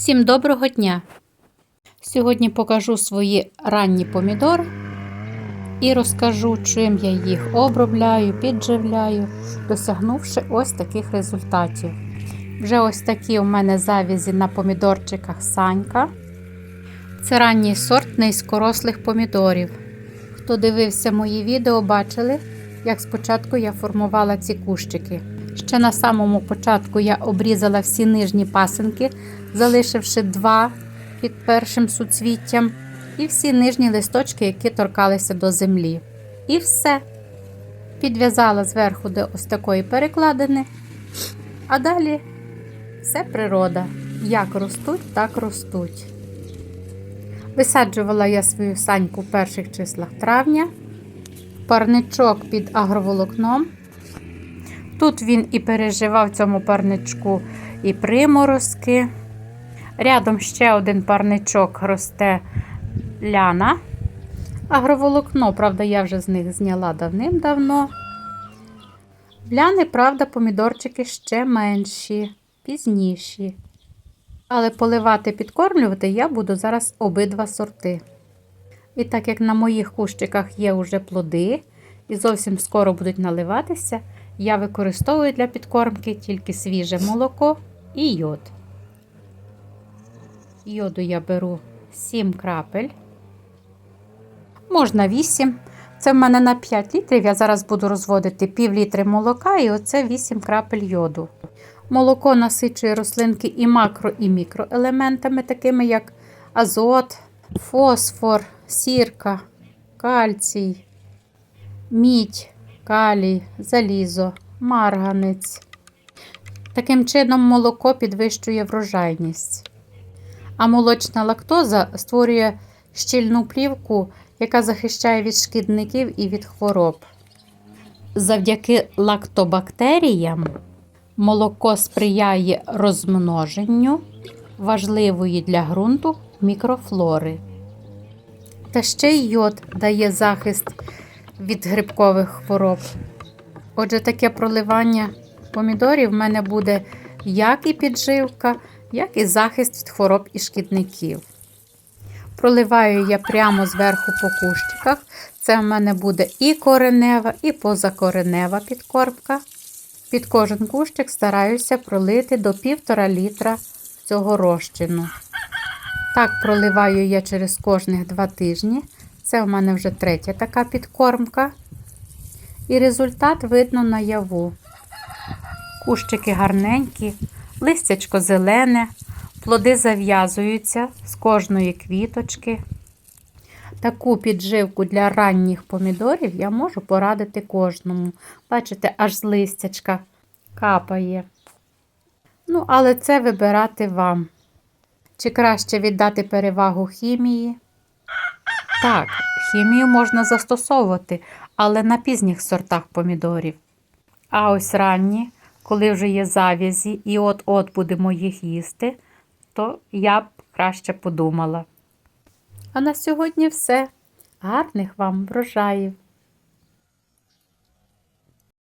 Всім доброго дня! Сьогодні покажу свої ранні помідори і розкажу, чим я їх обробляю, підживляю, досягнувши ось таких результатів. Вже ось такі у мене завізі на помідорчиках Санька. Це ранній сорт низькорослих помідорів. Хто дивився мої відео, бачили, як спочатку я формувала ці кущики. Ще на самому початку я обрізала всі нижні пасинки, залишивши два під першим суцвіттям, і всі нижні листочки, які торкалися до землі. І все. Підв'язала зверху до ось такої перекладини. А далі все природа. Як ростуть, так ростуть. Висаджувала я свою саньку в перших числах травня, парничок під агроволокном. Тут він і переживав в цьому парничку і приморозки. Рядом ще один парничок росте ляна. Агроволокно, правда, я вже з них зняла давним-давно. Ляни, правда, помідорчики ще менші, пізніші. Але поливати, підкормлювати я буду зараз обидва сорти. І так як на моїх кущиках є вже плоди і зовсім скоро будуть наливатися, я використовую для підкормки тільки свіже молоко і йод. Йоду я беру 7 крапель. Можна 8. Це в мене на 5 літрів. Я зараз буду розводити пів літри молока і оце 8 крапель йоду. Молоко насичує рослинки і макро, і мікроелементами, такими як азот, фосфор, сірка, кальцій, мідь, калій, залізо, марганець. Таким чином, молоко підвищує врожайність. А молочна лактоза створює щільну плівку, яка захищає від шкідників і від хвороб. Завдяки лактобактеріям молоко сприяє розмноженню важливої для ґрунту мікрофлори. Та ще й йод дає захист від грибкових хвороб. Отже, таке проливання помідорів в мене буде як і підживка, як і захист від хвороб і шкідників. Проливаю я прямо зверху по кущиках. Це в мене буде і коренева, і позакоренева підкормка. Під кожен кущик стараюся пролити до 1,5 літра цього розчину. Так проливаю я через кожних 2 тижні. Це в мене вже третя така підкормка. І результат видно наяву. Кущики гарненькі, листячко зелене, плоди зав'язуються з кожної квіточки. Таку підживку для ранніх помідорів я можу порадити кожному. Бачите, аж з листячка капає. Ну, але це вибирати вам. Чи краще віддати перевагу хімії? Так, хімію можна застосовувати, але на пізніх сортах помідорів. А ось ранні, коли вже є зав'язі і от-от будемо їх їсти, то я б краще подумала. А на сьогодні все. Гарних вам врожаїв!